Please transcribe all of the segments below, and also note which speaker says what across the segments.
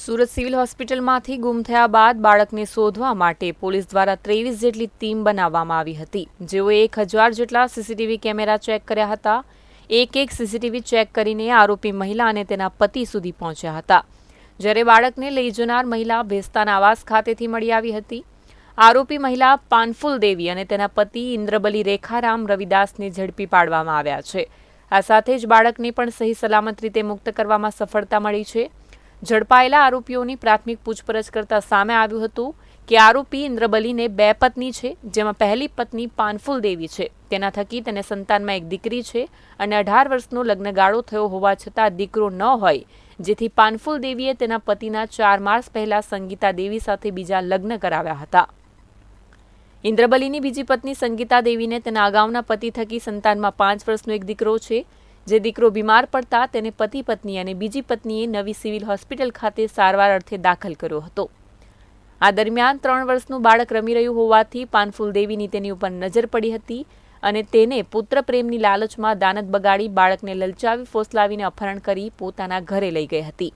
Speaker 1: Surat civil હોસ્પિટલમાંથી ગુમ થયા બાદ બાળકને શોધવા માટે પોલીસ દ્વારા ત્રેવીસ જેટલી ટીમ બનાવવામાં આવી હતી. જેઓએ એક હજાર જેટલા સીસીટીવી કેમેરા ચેક કર્યા હતા. એક એક સીસીટીવી ચેક કરીને આરોપી મહિલા અને તેના પતિ સુધી પહોંચ્યા હતા. જ્યારે બાળકને લઈ જનાર મહિલા ભેસ્તાના આવાસ ખાતેથી મળી આવી હતી. આરોપી મહિલા પાનફુલ દેવી અને તેના પતિ ઇન્દ્રબલી રેખારામ રવિદાસને ઝડપી પાડવામાં આવ્યા છે. આ સાથે જ બાળકને પણ સહી સલામત રીતે મુક્ત કરવામાં સફળતા મળી છે. ઝડપાયેલા આરોપીઓની પ્રાથમિક પૂછપરછ કરતા સામે આવ્યું હતું કે આરોપી ઇન્દ્રબલીને બે પત્ની છે, જેમાં પહેલી પત્ની પાનફુલ દેવી છે. તેના થકી તેને સંતાનમાં એક દીકરી છે અને અઢાર વર્ષનો લગ્નગાળો થયો હોવા છતાં દીકરો ન હોય, જેથી પાનફુલ દેવીએ તેના પતિના ચાર માસ પહેલા સંગીતા દેવી સાથે બીજા લગ્ન કરાવ્યા હતા. ઇન્દ્રબલીની બીજી પત્ની સંગીતા દેવીને તેના અગાઉના પતિ થકી સંતાનમાં પાંચ વર્ષનો એક દીકરો છે જે દીકરો બીમાર પડતા તેને પતિ પત્ની અને બીજી પત્નીએ નવી સિવિલ હોસ્પિટલ ખાતે સારવાર અર્થે દાખલ કર્યો હતો. આ દરમિયાન ત્રણ વર્ષનું બાળક રમી રહ્યું હોવાથી પાનફૂલ દેવીની તેની ઉપર નજર પડી હતી અને તેને પુત્ર પ્રેમની લાલચમાં દાનત બગાડી બાળકને લલચાવી ફોસલાવીને અપહરણ કરી પોતાના ઘરે લઈ ગઈ હતી.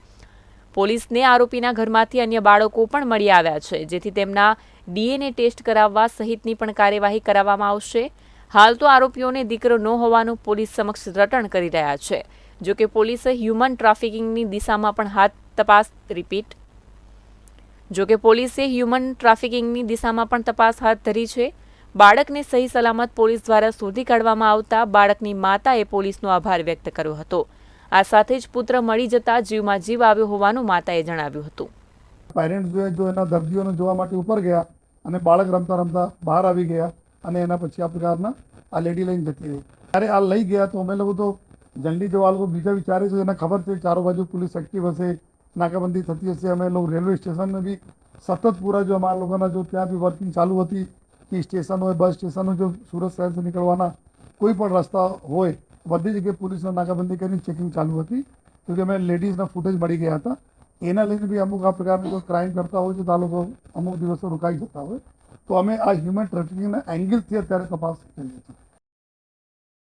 Speaker 1: પોલીસને આરોપીના ઘરમાંથી અન્ય બાળકો પણ મળી આવ્યા છે, જેથી તેમના ડીએનએ ટેસ્ટ કરાવવા સહિતની પણ કાર્યવાહી કરાવવામાં આવશે. હાલ તો આરોપીઓને દીકરો ન હોવાનું પોલીસ સમક્ષ રટણ કરી રહ્યા છે. જો કે પોલીસે હ્યુમન ટ્રાફિકિંગની દિશામાં પણ હાથ તપાસ, રિપીટ. જો કે પોલીસે હ્યુમન ટ્રાફિકિંગની દિશામાં પણ તપાસ હાથ ધરી છે. બાળકને સહી સલામત પોલીસ દ્વારા શોધી કાઢવામાં આવતા બાળકની માતાએ પોલીસનો આભાર વ્યક્ત કર્યો હતો. આ સાથે જ પુત્ર મળી જતા જીવમાં જીવ આવ્યો હોવાનું માતાએ જણાવ્યું હતું.
Speaker 2: પેરેન્ટ્સ જો એના દર્દીઓને જોવા માટે ઉપર ગયા અને બાળક રમતા રમતા બહાર આવી ગયા. અને એના પછી આ પ્રકારના આ લેડી લઈને જતી રહી. ત્યારે આ લઈ ગયા તો અમે લોકો તો જલ્દી જવા બીજા વિચારે છે, એને ખબર છે ચારો બાજુ પોલીસ એક્ટિવ હશે, નાકાબંધી થતી હશે. અમે લોકો રેલવે સ્ટેશનને બી સતત પૂરા જો અમારા લોકોના જો ત્યાં બી વર્કિંગ ચાલુ હતી, કે સ્ટેશન હોય બસ સ્ટેશન જો સુરત શહેરથી નીકળવાના કોઈ પણ રસ્તા હોય, બધી જગ્યાએ પોલીસને નાકાબંધી કરીને ચેકિંગ ચાલુ હતી. તો કે અમે લેડીઝના ફૂટેજ મળી ગયા હતા. એના લઈને બી અમુક આ પ્રકારનું કોઈ ક્રાઇમ કરતા હોય છે તો આ લોકો અમુક દિવસો રોકાઈ જતા હોય. તો અમે આ હ્યુમન ટ્રાફિકિંગના એંગલથી અત્યારે તપાસ કરીએ છીએ.